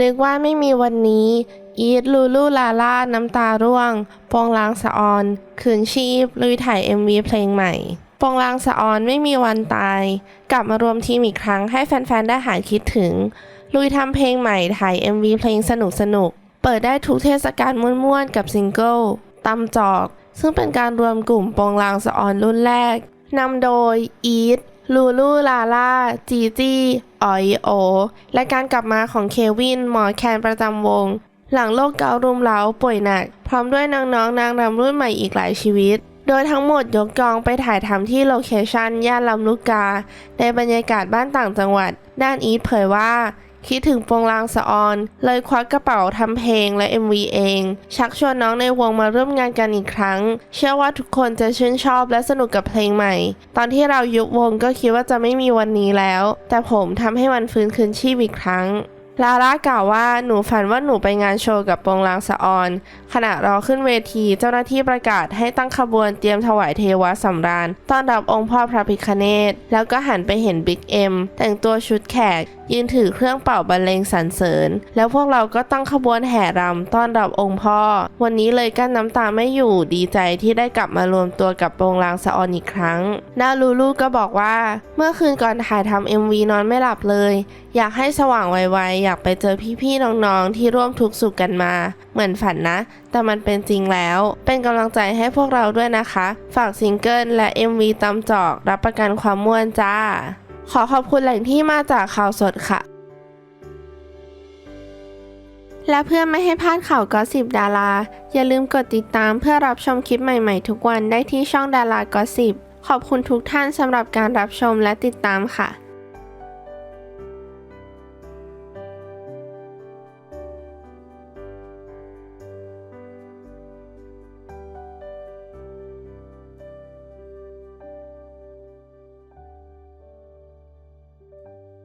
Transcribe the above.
นึกว่าไม่มีวันนี้ อีทลูลูลาล่าน้ำตาร่วง ปองลางสะออน คืนชีพ ลุยถ่าย MV เพลงใหม่ ปองลางสะออนไม่มีวันตาย กลับมารวมทีมอีกครั้งให้แฟน ๆ ได้หายคิดถึง ลุยทำเพลงใหม่ถ่าย MV เพลงสนุกสนุกๆเปิดได้ทุกเทศกาลม่วนๆ กับซิงเกิลตำจอก ซึ่งเป็นการรวมกลุ่มปองลางสะออนรุ่นแรกนำโดยอีท ลูลูลาลาจีจี้ออยโอ และการกลับมาของเควิน หมอแคนประจำวง หลังโรคเกาต์รุมเร้าป่วยหนัก พร้อมด้วยน้องๆนางรำรุ่นใหม่อีกหลายชีวิต โดยทั้งหมดยกกองไปถ่ายทำที่โลเคชันย่านลำลูกกา ในบรรยากาศบ้านต่างจังหวัด ด้านอีทเผยว่า คิดถึงโปงลางสะออน เลยควักกระเป๋าทำเพลงและ MV เอง ชักชวนน้องในวงมาร่วมงานกันอีกครั้ง เชื่อว่าทุกคนจะชื่นชอบและสนุกกับเพลงใหม่ ตอนที่เรายุบวงก็คิดว่าจะไม่มีวันนี้แล้ว แต่ผมทำให้มันฟื้นคืนชีพอีกครั้งลาล่ากล่าวว่าหนูฝันว่าหนูไปงานโชว์กับโปงลางสะออน ขณะรอขึ้นเวทีเจ้าหน้าที่ประกาศให้ตั้งขบวนเตรียมถวายเทวะสำราญ ต้อนรับองค์พ่อพระพิคเนตแล้วก็หันไปเห็นบิ๊กเอ็มแต่งตัวชุดแขก ยืนถือเครื่องเป่าบรรเลงสรรเสริญ แล้วพวกเราก็ตั้งขบวนแห่รำต้อนรับองค์พ่อ วันนี้เลยกั้นน้ำตาไม่อยู่ดีใจที่ได้กลับมารวมตัวกับโปงลางสะออนอีกครั้ง นาลูลูก็บอกว่า เมื่อคืนก่อนถ่ายทำ MV นอนไม่หลับเลย อยากให้สว่างไวๆ อยากไปเจอพี่ๆน้องๆที่ร่วมทุกข์สุขกันมา เหมือนฝันนะ แต่มันเป็นจริงแล้ว เป็นกำลังใจให้พวกเราด้วยนะคะ ฝากซิงเกิลและ MV ตามจอกรับประกันความม่วนจ้า ขอขอบคุณแหล่งที่มาจากข่าวสดค่ะ และเพื่อไม่ให้พลาดข่าวกอสิบดารา อย่าลืมกดติดตามเพื่อรับชมคลิปใหม่ๆ ทุกวันได้ที่ช่องดารากอสิบขอบคุณทุกท่านสำหรับการรับชมและติดตามค่ะ